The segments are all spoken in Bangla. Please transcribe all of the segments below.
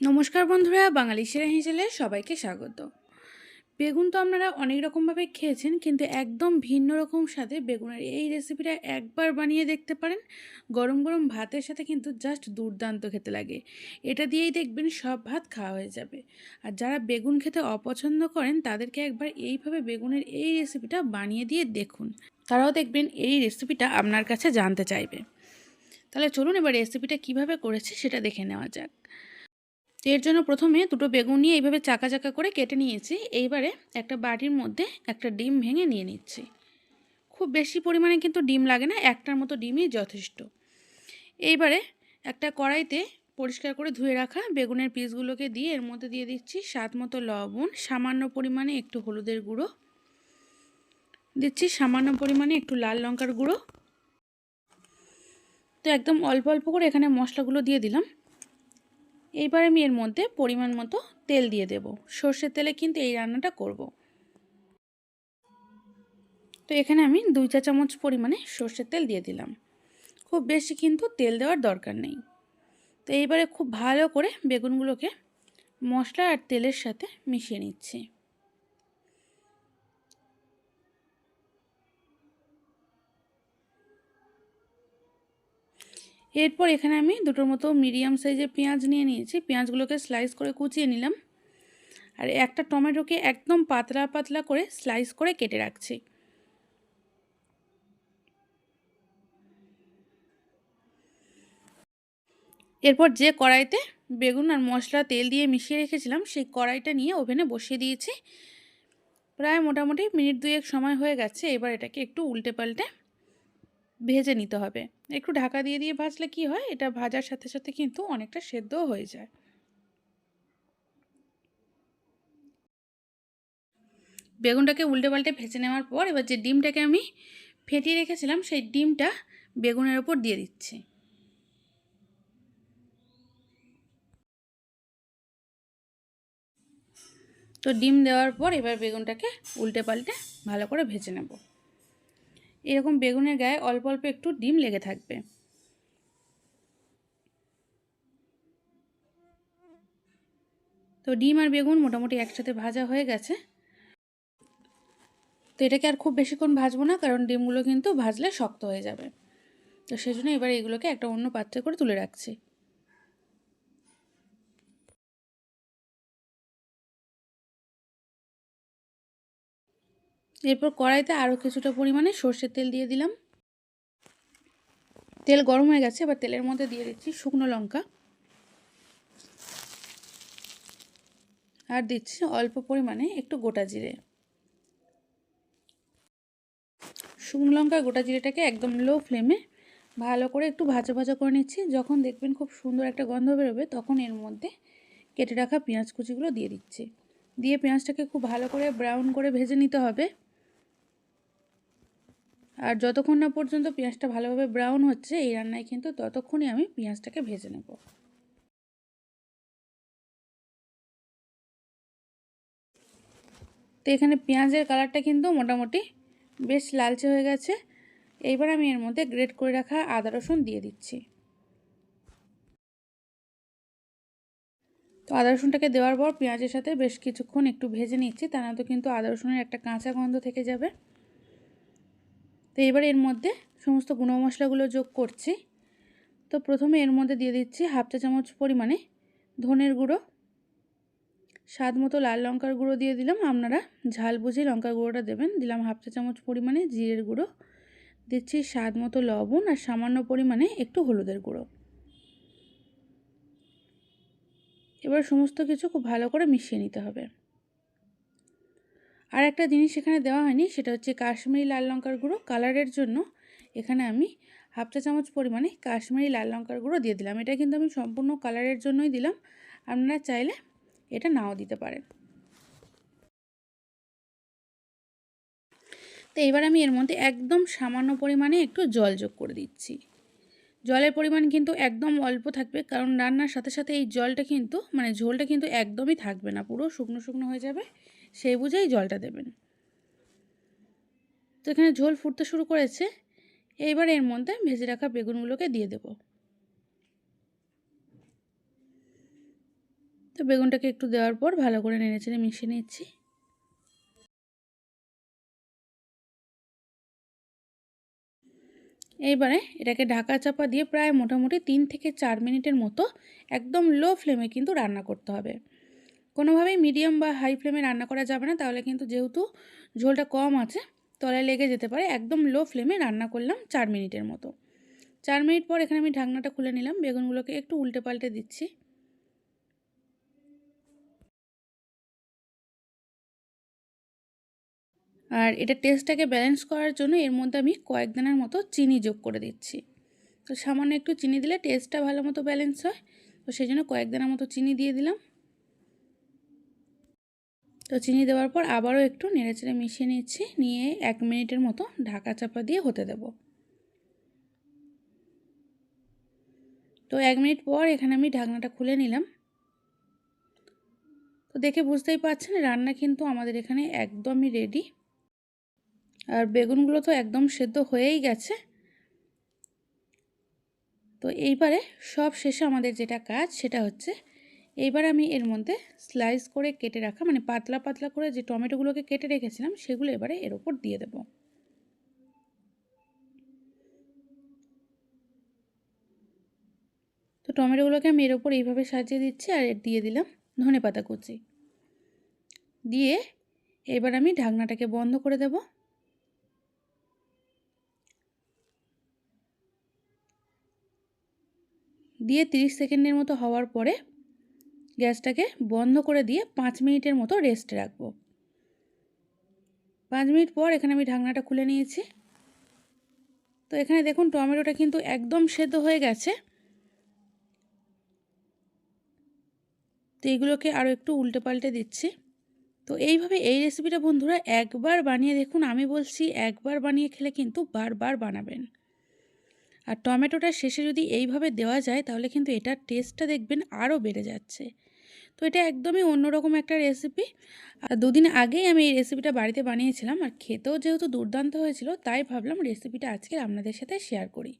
নমস্কার বন্ধুরা, বাঙালি সেরা হিসেলে সবাইকে স্বাগত। বেগুন তো আপনারা অনেক রকমভাবে খেয়েছেন, কিন্তু একদম ভিন্ন রকম স্বাদে বেগুনের এই রেসিপিটা একবার বানিয়ে দেখতে পারেন। গরম গরম ভাতের সাথে কিন্তু জাস্ট দুর্দান্ত খেতে লাগে। এটা দিয়েই দেখবেন সব ভাত খাওয়া হয়ে যাবে। আর যারা বেগুন খেতে অপছন্দ করেন, তাদেরকে একবার এইভাবে বেগুনের এই রেসিপিটা বানিয়ে দিয়ে দেখুন। তারাও দেখবেন এই রেসিপিটা আপনার কাছে জানতে চাইবে। তাহলে চলুন এবার রেসিপিটা কীভাবে করেছি সেটা দেখে নেওয়া যাক। তো এর জন্য প্রথমে দুটো বেগুন নিয়ে এইভাবে চাকা চাকা করে কেটে নিয়েছি। এইবারে একটা বাটির মধ্যে একটা ডিম ভেঙে নিয়ে নিচ্ছি। খুব বেশি পরিমাণে কিন্তু ডিম লাগে না, একটার মতো ডিমই যথেষ্ট। এইবারে একটা কড়াইতে পরিষ্কার করে ধুয়ে রাখা বেগুনের পিসগুলোকে দিয়ে এর মধ্যে দিয়ে দিচ্ছি স্বাদ মতো লবণ, সামান্য পরিমাণে একটু হলুদের গুঁড়ো। দিচ্ছি সামান্য পরিমাণে একটু লাল লঙ্কার গুঁড়ো। তো একদম অল্প অল্প করে এখানে মশলাগুলো দিয়ে দিলাম। এইবার আমি এর মধ্যে পরিমাণ মতো তেল দিয়ে দেব। সর্ষের তেলে কিন্তু এই রান্নাটা করব। তো এখানে আমি দুই চা চামচ পরিমাণে সর্ষের তেল দিয়ে দিলাম। খুব বেশি কিন্তু তেল দেওয়ার দরকার নেই। তো এইবারে খুব ভালো করে বেগুনগুলোকে মশলা আর তেলের সাথে মিশিয়ে নিচ্ছি। এরপর এখানে আমি দুটোর মতো মিডিয়াম সাইজের পেঁয়াজ নিয়ে নিয়েছি। পেঁয়াজগুলোকে স্লাইস করে কুচিয়ে নিলাম। আর একটা টমেটোকে একদম পাতলা পাতলা করে স্লাইস করে কেটে রাখছি। এরপর যে কড়াইতে বেগুন আর মশলা, তেল দিয়ে মিশিয়ে রেখেছিলাম, সেই কড়াইটা নিয়ে ওভেনে বসিয়ে দিয়েছি। প্রায় মোটামুটি মিনিট দুয়েক সময় হয়ে গেছে, এবার এটাকে একটু উল্টে পাল্টে ভেজে নিতে হবে। একটু ঢাকা দিয়ে দিয়ে ভাজলে কি হয়? এটা ভাজার সাথে সাথে কিন্তু অনেকটা সেদ্ধও হয়ে যায়। বেগুনটাকে উল্টে পাল্টে ভেজে নেওয়ার পর এবার যে ডিমটাকে আমি ফেটিয়ে রেখেছিলাম, সেই ডিমটা বেগুনের ওপর দিয়ে দিচ্ছি। তো ডিম দেওয়ার পর এবার বেগুনটাকে উল্টে পাল্টে ভালো করে ভেজে নেব। এরকম বেগুনের গায়ে অল্প অল্প একটু ডিম লেগে থাকবে। তো ডিম আর বেগুন মোটামুটি একসাথে ভাজা হয়ে গেছে। তো এটাকে আর খুব বেশিক্ষণ ভাজবো না, কারণ ডিমগুলো কিন্তু ভাজলে শক্ত হয়ে যাবে। তো সেই জন্য এবার এগুলোকে একটা অন্য পাত্রে করে তুলে রাখছি। এরপর কড়াইতে আরও কিছুটা পরিমাণে সর্ষের তেল দিয়ে দিলাম। তেল গরম হয়ে গেছে, এবার তেলের মধ্যে দিয়ে দিচ্ছি শুকনো লঙ্কা। আর দিচ্ছি অল্প পরিমাণে একটু গোটা জিরে। শুকনো লঙ্কা, গোটা জিরেটাকে একদম লো ফ্লেমে ভালো করে একটু ভাজা ভাজা করে নিচ্ছি। যখন দেখবেন খুব সুন্দর একটা গন্ধ বেরোবে, তখন এর মধ্যে কেটে রাখা পেঁয়াজ কুচিগুলো দিয়ে দিচ্ছি। দিয়ে পেঁয়াজটাকে খুব ভালো করে ব্রাউন করে ভেজে নিতে হবে। আর যতক্ষণ না পর্যন্ত পেঁয়াজটা ভালোভাবে ব্রাউন হচ্ছে, এই রান্নায় কিন্তু ততক্ষণই আমি পেঁয়াজটাকে ভেজে নেব। তো এখানে পেঁয়াজের কালারটা কিন্তু মোটামুটি বেশ লালচে হয়ে গেছে। এইবার আমি এর মধ্যে গ্রেট করে রাখা আদা রসুন দিয়ে দিচ্ছি। তো আদা রসুনটাকে দেওয়ার পর পেঁয়াজের সাথে বেশ কিছুক্ষণ একটু ভেজে নিচ্ছি, তা না তো কিন্তু আদা রসুনের একটা কাঁচা গন্ধ থেকে যাবে। তো এবার এর মধ্যে সমস্ত গুঁড়ো মশলাগুলো যোগ করছি। তো প্রথমে এর মধ্যে দিয়ে দিচ্ছি হাফ চা চামচ পরিমাণে ধনের গুঁড়ো। স্বাদ মতো লাল লঙ্কার গুঁড়ো দিয়ে দিলাম। আপনারা ঝাল বুঝে লঙ্কার গুঁড়োটা দেবেন। দিলাম হাফ চা চামচ পরিমাণে জিরের গুঁড়ো। দিচ্ছি স্বাদ মতো লবণ আর সামান্য পরিমাণে একটু হলুদের গুঁড়ো। এবার সমস্ত কিছু খুব ভালো করে মিশিয়ে নিতে হবে। আর একটা জিনিস এখানে দেওয়া হয়নি, সেটা হচ্ছে কাশ্মীরি লাল লঙ্কার গুঁড়ো। কালারের জন্য এখানে আমি হাফ চা চামচ পরিমাণে কাশ্মীরি লাল লঙ্কার গুঁড়ো দিয়ে দিলাম। এটা কিন্তু আমি সম্পূর্ণ কালারের জন্যই দিলাম। আপনারা চাইলে এটা নাও দিতে পারেন। তো এবার আমি এর মধ্যে একদম সামান্য পরিমাণে একটু জল যোগ করে দিচ্ছি। জলের পরিমাণ কিন্তু একদম অল্প থাকবে, কারণ রান্নার সাথে সাথে এই জলটা কিন্তু মানে ঝোলটা কিন্তু একদমই থাকবে না, পুরো শুকনো শুকনো হয়ে যাবে। সেই বুঝেই জলটা দেবেন। তো এখানে ঝোল ফুটতে শুরু করেছে। এইবার এর মধ্যে ভেজে রাখা বেগুনগুলোকে দিয়ে দেব। তো বেগুনটাকে একটু দেওয়ার পর ভালো করে নেড়ে চেড়ে মিশিয়ে নিচ্ছি। এইবারে এটাকে ঢাকা চাপা দিয়ে প্রায় মোটামুটি তিন থেকে চার মিনিটের মতো একদম লো ফ্লেমে কিন্তু রান্না করতে হবে। কোনোভাবেই মিডিয়াম বা হাই ফ্লেমে রান্না করা যাবে না। তাহলে কিন্তু যেহেতু ঝোলটা কম আছে, তলায় লেগে যেতে পারে। একদম লো ফ্লেমে রান্না করলাম চার মিনিটের মতো। চার মিনিট পর এখানে আমি ঢাকনাটা খুলে নিলাম। বেগুনগুলোকে একটু উল্টে পাল্টে দিচ্ছি। আর এটা টেস্টটাকে ব্যালেন্স করার জন্য এর মধ্যে আমি কয়েক দানার মতো চিনি যোগ করে দিচ্ছি। তো সামান্য একটু চিনি দিলে টেস্টটা ভালো মতো ব্যালেন্স হয়। তো সেই জন্য কয়েক দানার মতো চিনি দিয়ে দিলাম। তো চিনি দেওয়ার পর আবারও একটু নেড়েচেড়ে মিশিয়ে নিচ্ছি, নিয়ে এক মিনিটের মতো ঢাকা চাপা দিয়ে হতে দেব। তো এক মিনিট পর এখানে আমি ঢাকনাটা খুলে নিলাম। তো দেখে বুঝতেই পারছেন রান্না কিন্তু আমাদের এখানে একদমই রেডি আর বেগুনগুলো তো একদম সেদ্ধ হয়েই গেছে। তো এইবারে সব শেষে আমাদের যেটা কাজ সেটা হচ্ছে এইবার আমি এর মধ্যে স্লাইস করে কেটে রাখা মানে পাতলা পাতলা করে যে টমেটোগুলোকে কেটে রেখেছিলাম, সেগুলো এবারে এর ওপর দিয়ে দেব। তো টমেটোগুলোকে আমি এর ওপর এইভাবে সাজিয়ে দিচ্ছি আর এর দিয়ে দিলাম ধনে পাতা কুচি। দিয়ে এবার আমি ঢাকনাটাকে বন্ধ করে দেবো। দিয়ে 30 সেকেন্ডের মতো হওয়ার পরে গ্যাসটাকে বন্ধ করে দিয়ে পাঁচ মিনিটের মতো রেস্টে রাখব। পাঁচ মিনিট পর এখানে আমি ঢাকনাটা খুলে নিয়েছি। তো এখানে দেখুন টমেটোটা কিন্তু একদম সেদ্ধ হয়ে গেছে। তো এইগুলোকে আরও একটু উল্টে পাল্টে দিচ্ছি। তো এইভাবে এই রেসিপিটা বন্ধুরা একবার বানিয়ে দেখুন, আমি বলছি একবার বানিয়ে খেলে কিন্তু বারবার বানাবেন। আর টমেটোটা শেষে যদি এইভাবে দেওয়া যায়, তাহলে কিন্তু এটার টেস্টটা দেখবেন আরও বেড়ে যাচ্ছে। তো এটা একদমই অন্যরকম একটা রেসিপি আর দুদিন আগেই আমি এই রেসিপিটা বাড়িতে বানিয়েছিলাম আর খেতেও যেহেতু দুর্দান্ত হয়েছিল, তাই ভাবলাম রেসিপিটা আজকে আপনাদের সাথে শেয়ার করি।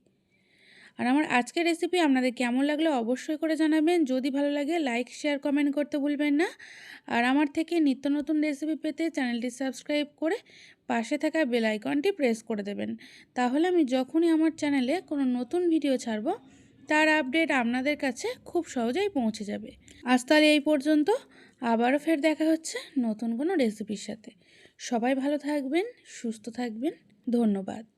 আর আমার আজকের রেসিপি আপনাদের কেমন লাগল অবশ্যই করে জানাবেন। যদি ভালো লাগে লাইক শেয়ার কমেন্ট করতে ভুলবেন না। আর আমার থেকে নিত্য নতুন রেসিপি পেতে চ্যানেলটি সাবস্ক্রাইব করে পাশে থাকা বেল আইকনটি প্রেস করে দেবেন। তাহলে আমি যখনই আমার চ্যানেলে কোনো নতুন ভিডিও ছাড়ব তার আপডেট আপনাদের কাছে খুব সহজেই পৌঁছে যাবে। আজ তাহলে এই পর্যন্ত। আবারও ফের দেখা হচ্ছে নতুন কোনো রেসিপির সাথে। সবাই ভালো থাকবেন, সুস্থ থাকবেন। ধন্যবাদ।